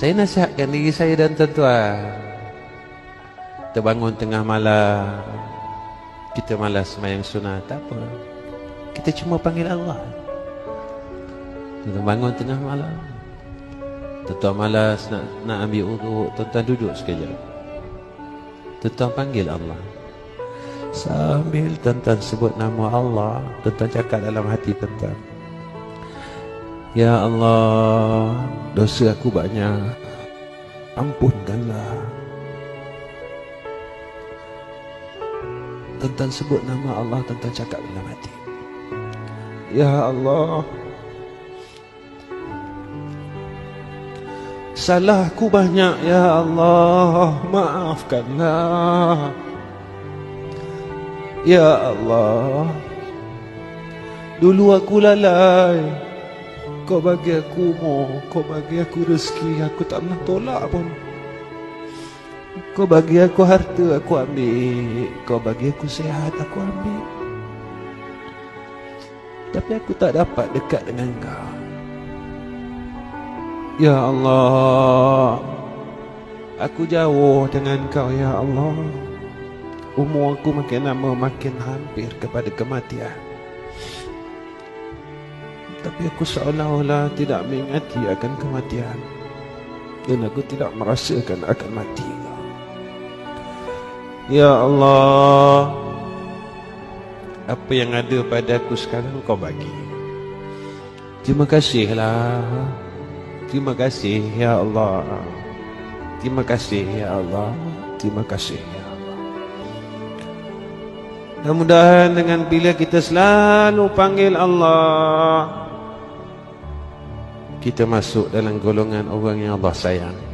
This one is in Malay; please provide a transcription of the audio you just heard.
Saya nasihatkan diri saya dan tuan-tuan. Terbangun tengah malam. Kita malas semayang sunat. Tak apa. Kita cuma panggil Allah. Kita bangun tengah malam. Tuan-tuan malas nak, nak ambil uduk. Tuan-tuan duduk sekejap. Tuan-tuan panggil Allah. Sambil tuan-tuan sebut nama Allah. Tuan-tuan cakap dalam hati tuan-tuan. Ya Allah, dosa aku banyak. Ampunkanlah. Tuan-tuan sebut nama Allah, tuan-tuan cakap dalam hati. Ya Allah, salahku banyak ya Allah, maafkanlah. Ya Allah, dulu aku lalai. Kau bagi aku umur Kau bagi aku rezeki Aku tak pernah tolak pun. Kau bagi aku harta Aku ambil. Kau bagi aku sehat Aku ambil. Tapi aku tak dapat dekat dengan kau. Ya Allah Aku jauh dengan kau Ya Allah. Umur aku makin lama Makin hampir kepada kematian tapi aku seolah-olah tidak mengingati akan kematian. Dan aku tidak merasakan akan mati. Ya Allah Apa yang ada pada aku sekarang kau bagi. Terima kasihlah. Terima kasih ya Allah. Terima kasih ya Allah. Terima kasih ya Allah. Mudah-mudahan dengan bila kita selalu panggil Allah kita masuk dalam golongan orang yang Allah sayang